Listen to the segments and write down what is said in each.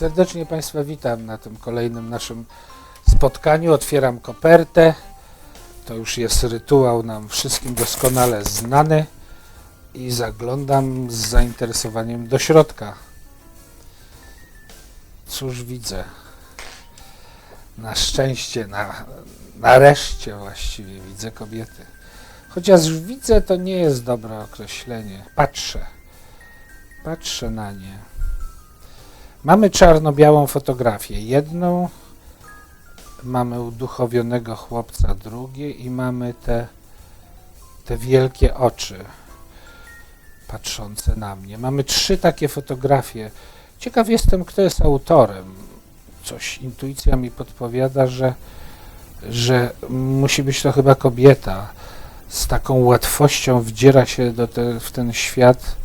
Serdecznie Państwa witam na tym kolejnym naszym spotkaniu. Otwieram kopertę. To już jest rytuał nam wszystkim doskonale znany i zaglądam z zainteresowaniem do środka. Cóż widzę? Na szczęście, na, nareszcie właściwie widzę kobiety. Chociaż widzę to nie jest dobre określenie. Patrzę. Patrzę na nie. Mamy czarno-białą fotografię. Jedną, mamy uduchowionego chłopca drugie i mamy te, te wielkie oczy patrzące na mnie. Mamy trzy takie fotografie. Ciekaw jestem, kto jest autorem. Coś intuicja mi podpowiada, że, że musi być to chyba kobieta. Z taką łatwością wdziera się do te, w ten świat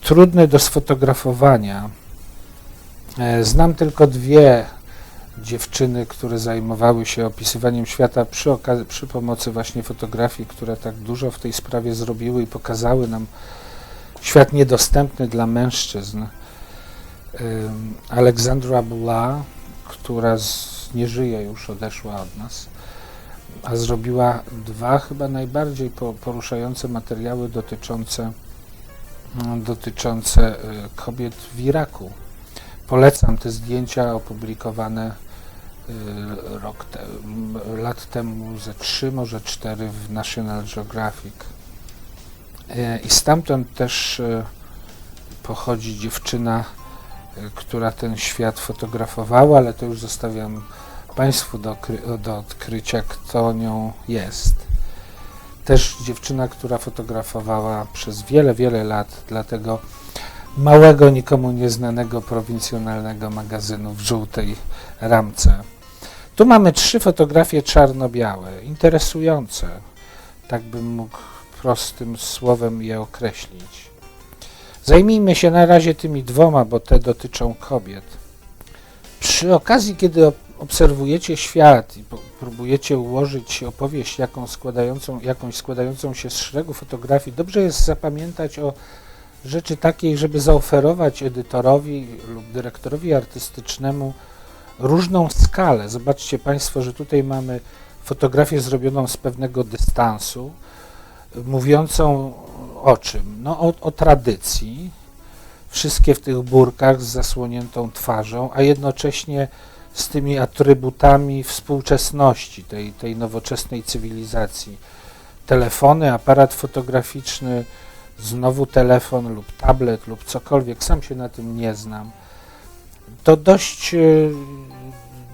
trudny do sfotografowania. E, Znam tylko dwie dziewczyny, które zajmowały się opisywaniem świata przy, przy pomocy właśnie fotografii, które tak dużo w tej sprawie zrobiły i pokazały nam świat niedostępny dla mężczyzn. Ym, Aleksandra Bula, która z, nie żyje już, odeszła od nas, a zrobiła dwa chyba najbardziej po, poruszające materiały dotyczące, dotyczące y, kobiet w Iraku. Polecam te zdjęcia opublikowane y, rok te, lat temu, ze trzy, może cztery w National Geographic. E, I stamtąd też e, pochodzi dziewczyna, e, która ten świat fotografowała, ale to już zostawiam Państwu do, do odkrycia, kto nią jest. Też dziewczyna, która fotografowała przez wiele, wiele lat dla tego małego, nikomu nieznanego prowincjonalnego magazynu w żółtej ramce. Tu mamy trzy fotografie czarno-białe, interesujące, tak bym mógł prostym słowem je określić. Zajmijmy się na razie tymi dwoma, bo te dotyczą kobiet. Przy okazji, kiedy ob- obserwujecie świat i próbujecie ułożyć opowieść jaką składającą, jakąś składającą się z szeregu fotografii, dobrze jest zapamiętać o rzeczy takiej, żeby zaoferować edytorowi lub dyrektorowi artystycznemu różną skalę. Zobaczcie Państwo, że tutaj mamy fotografię zrobioną z pewnego dystansu, mówiącą o czym? No o, o tradycji, wszystkie w tych burkach z zasłoniętą twarzą, a jednocześnie z tymi atrybutami współczesności, tej, tej nowoczesnej cywilizacji. Telefony, aparat fotograficzny, znowu telefon lub tablet lub cokolwiek, sam się na tym nie znam. To dość, e,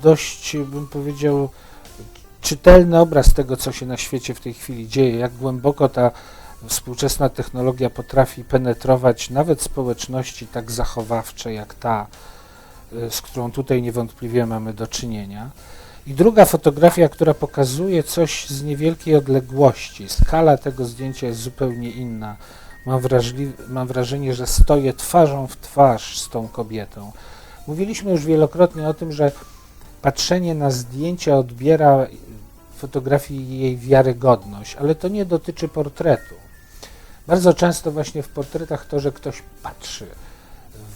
dość bym powiedział, czytelny obraz tego, co się na świecie w tej chwili dzieje, jak głęboko ta współczesna technologia potrafi penetrować nawet społeczności tak zachowawcze jak ta, y, z którą tutaj niewątpliwie mamy do czynienia. I druga fotografia, która pokazuje coś z niewielkiej odległości. Skala tego zdjęcia jest zupełnie inna. Mam, mam wrażenie, że stoję twarzą w twarz z tą kobietą. Mówiliśmy już wielokrotnie o tym, że patrzenie na zdjęcia odbiera fotografii jej wiarygodność, ale to nie dotyczy portretu. Bardzo często właśnie w portretach to, że ktoś patrzy,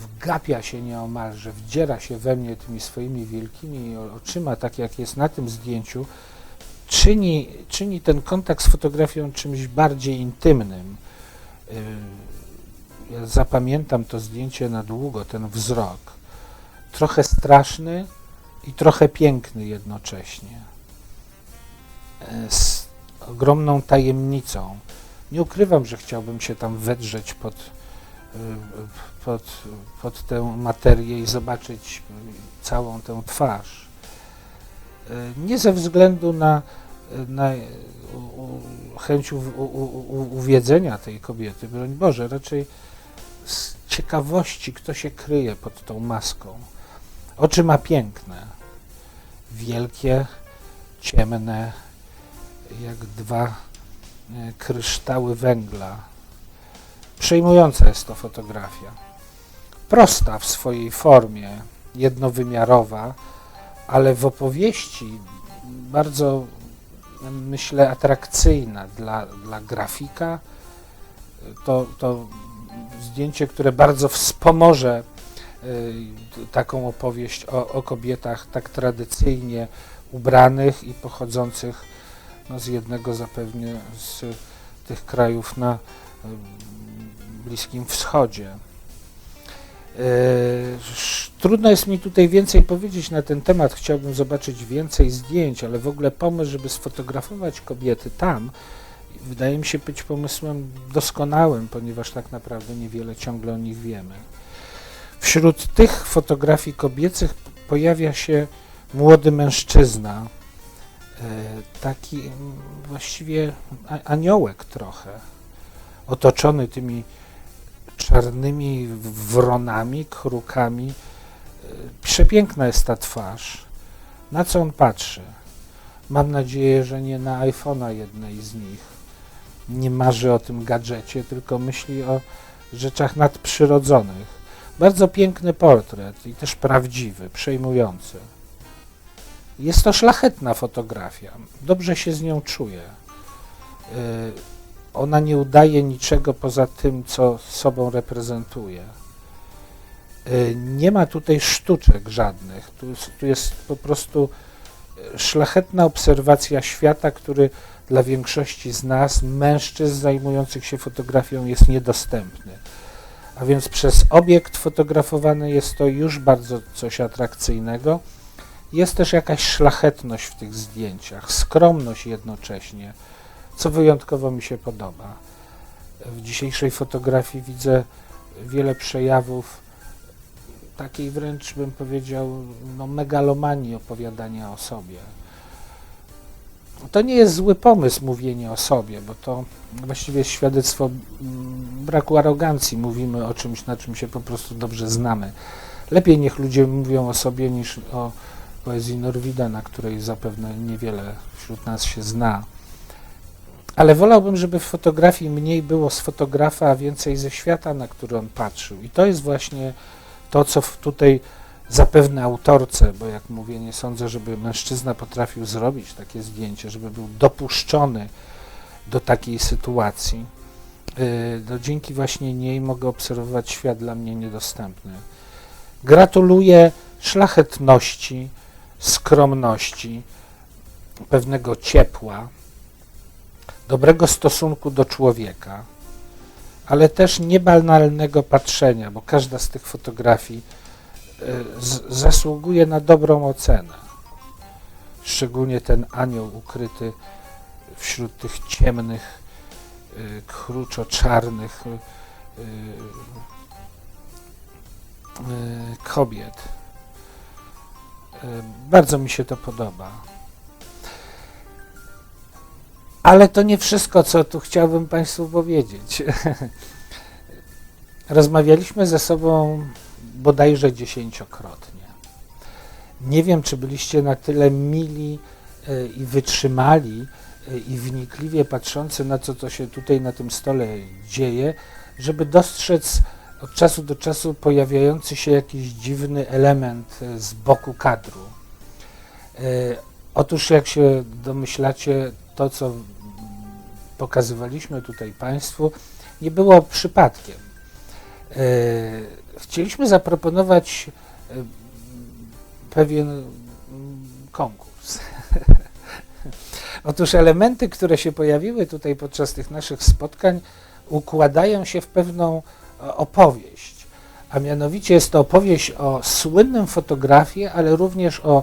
wgapia się nieomalże, wdziera się we mnie tymi swoimi wielkimi oczyma, tak jak jest na tym zdjęciu, czyni, czyni ten kontakt z fotografią czymś bardziej intymnym. Yy, Ja zapamiętam to zdjęcie na długo, ten wzrok. Trochę straszny i trochę piękny jednocześnie e, z ogromną tajemnicą. Nie ukrywam, że chciałbym się tam wedrzeć pod, y, pod, pod tę materię i zobaczyć y, całą tę twarz. Y, Nie ze względu na, na u, chęć u, u, u, uwiedzenia tej kobiety, broń Boże, raczej z ciekawości, kto się kryje pod tą maską. Oczy ma piękne, wielkie, ciemne, jak dwa kryształy węgla. Przejmująca jest to fotografia. Prosta w swojej formie, jednowymiarowa, ale w opowieści bardzo, myślę, atrakcyjna dla, dla grafika. To, to zdjęcie, które bardzo wspomoże y, taką opowieść o, o kobietach tak tradycyjnie ubranych i pochodzących no, z jednego zapewne z tych krajów na y, Bliskim Wschodzie. Y, trudno jest mi tutaj więcej powiedzieć na ten temat. Chciałbym zobaczyć więcej zdjęć, ale w ogóle pomysł, żeby sfotografować kobiety tam, wydaje mi się być pomysłem doskonałym, ponieważ tak naprawdę niewiele ciągle o nich wiemy. Wśród tych fotografii kobiecych pojawia się młody mężczyzna, e, taki właściwie aniołek trochę, otoczony tymi czarnymi wronami, krukami. E, przepiękna jest ta twarz. Na co on patrzy? Mam nadzieję, że nie na iPhone'a jednej z nich nie marzy o tym gadżecie, tylko myśli o rzeczach nadprzyrodzonych. Bardzo piękny portret i też prawdziwy, przejmujący. Jest to szlachetna fotografia. Dobrze się z nią czuję. Y, ona nie udaje niczego poza tym, co sobą reprezentuje. Y, nie ma tutaj sztuczek żadnych. Tu jest, tu jest po prostu y, szlachetna obserwacja świata, który dla większości z nas, mężczyzn zajmujących się fotografią, jest niedostępny. A więc przez obiekt fotografowany jest to już bardzo coś atrakcyjnego. Jest też jakaś szlachetność w tych zdjęciach, skromność jednocześnie, co wyjątkowo mi się podoba. W dzisiejszej fotografii widzę wiele przejawów takiej wręcz bym powiedział no, megalomanii opowiadania o sobie to nie jest zły pomysł mówienie o sobie, bo to właściwie jest świadectwo mm, braku arogancji. Mówimy o czymś, na czym się po prostu dobrze znamy. Lepiej niech ludzie mówią o sobie niż o poezji Norwida, na której zapewne niewiele wśród nas się zna. Ale wolałbym, żeby w fotografii mniej było z fotografa, a więcej ze świata, na który on patrzył. I to jest właśnie to, co tutaj zapewne autorce, bo jak mówię, nie sądzę, żeby mężczyzna potrafił zrobić takie zdjęcie, żeby był dopuszczony do takiej sytuacji. Y, no, dzięki właśnie niej mogę obserwować świat dla mnie niedostępny. Gratuluję szlachetności, skromności, pewnego ciepła, dobrego stosunku do człowieka, ale też niebanalnego patrzenia, bo każda z tych fotografii zasługuje na dobrą ocenę. Szczególnie ten anioł ukryty wśród tych ciemnych, y, kruczo-czarnych y, kobiet. Bardzo mi się to podoba. Ale to nie wszystko, co tu chciałbym Państwu powiedzieć. Rozmawialiśmy ze sobą bodajże dziesięciokrotnie. Nie wiem, czy byliście na tyle mili e, i wytrzymali e, i wnikliwie patrzący na co to się tutaj na tym stole dzieje, żeby dostrzec od czasu do czasu pojawiający się jakiś dziwny element e, z boku kadru. Otóż, jak się domyślacie, to co pokazywaliśmy tutaj Państwu, nie było przypadkiem chcieliśmy zaproponować e, pewien mm, konkurs. Otóż elementy, które się pojawiły tutaj podczas tych naszych spotkań, układają się w pewną e, opowieść. A mianowicie jest to opowieść o słynnym fotografie, ale również o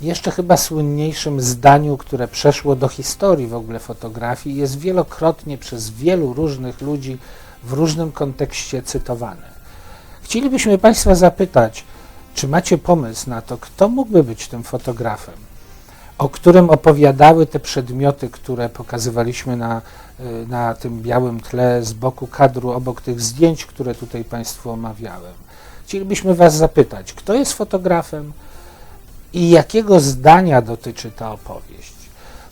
jeszcze chyba słynniejszym zdaniu, które przeszło do historii w ogóle fotografii, jest wielokrotnie przez wielu różnych ludzi w różnym kontekście cytowane. Chcielibyśmy Państwa zapytać, czy macie pomysł na to, kto mógłby być tym fotografem, o którym opowiadały te przedmioty, które pokazywaliśmy na, y, na tym białym tle z boku kadru, obok tych zdjęć, które tutaj Państwu omawiałem. Chcielibyśmy Was zapytać, kto jest fotografem i jakiego zdania dotyczy ta opowieść.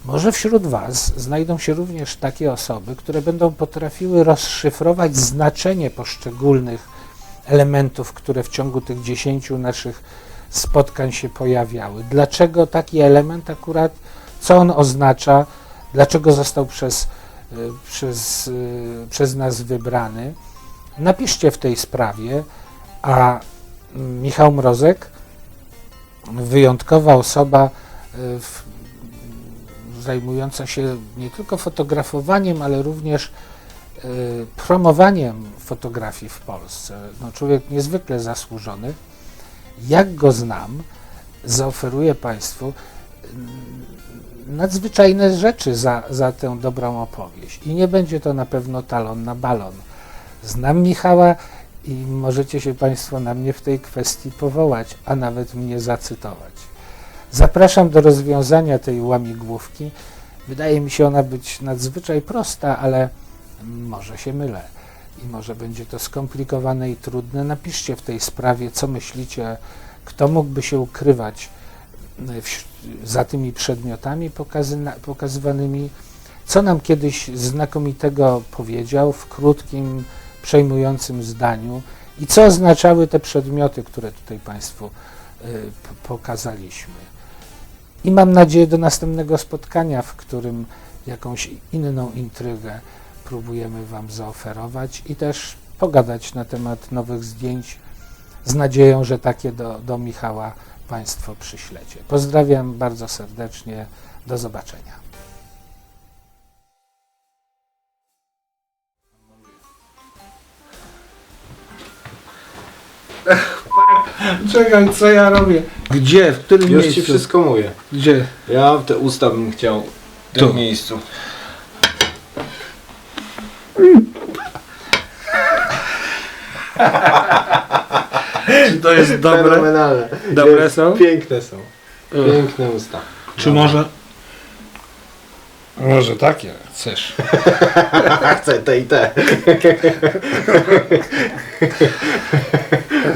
Może wśród Was znajdą się również takie osoby, które będą potrafiły rozszyfrować znaczenie poszczególnych elementów, które w ciągu tych dziesięciu naszych spotkań się pojawiały. Dlaczego taki element akurat, co on oznacza, dlaczego został przez, y, przez, y, przez nas wybrany? Napiszcie w tej sprawie, a Michał Mrozek, wyjątkowa osoba, y, w, zajmująca się nie tylko fotografowaniem, ale również promowaniem fotografii w Polsce. No, człowiek niezwykle zasłużony. Jak go znam, zaoferuję Państwu mm, nadzwyczajne rzeczy za, za tę dobrą opowieść. I nie będzie to na pewno talon na balon. Znam Michała i możecie się Państwo na mnie w tej kwestii powołać, a nawet mnie zacytować. Zapraszam do rozwiązania tej łamigłówki. Wydaje mi się ona być nadzwyczaj prosta, ale może się mylę i może będzie to skomplikowane i trudne. Napiszcie w tej sprawie, co myślicie, kto mógłby się ukrywać w, za tymi przedmiotami pokazywanymi, co nam kiedyś znakomitego powiedział w krótkim, przejmującym zdaniu i co oznaczały te przedmioty, które tutaj Państwu p- pokazaliśmy. I mam nadzieję do następnego spotkania, w którym jakąś inną intrygę próbujemy Wam zaoferować i też pogadać na temat nowych zdjęć z nadzieją, że takie do, do Michała Państwo przyślecie. Pozdrawiam bardzo serdecznie. Do zobaczenia. Czekaj, co ja robię? Gdzie? W którym Już miejscu? ci wszystko mówię. Gdzie? Ja te usta bym chciał w Tu. tym miejscu. Czy to jest dobre? Fenomenalne. Dobre Jest- są? Piękne są. Piękne usta. Czy może... Może takie chcesz. Chcę te i te.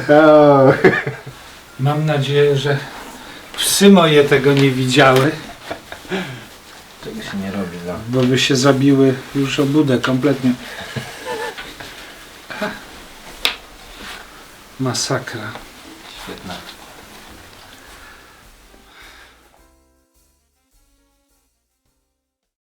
O, Mam nadzieję, że psy moje tego nie widziały, Tego się nie robi dla... bo by się zabiły już o budę kompletnie. Masakra. Świetna.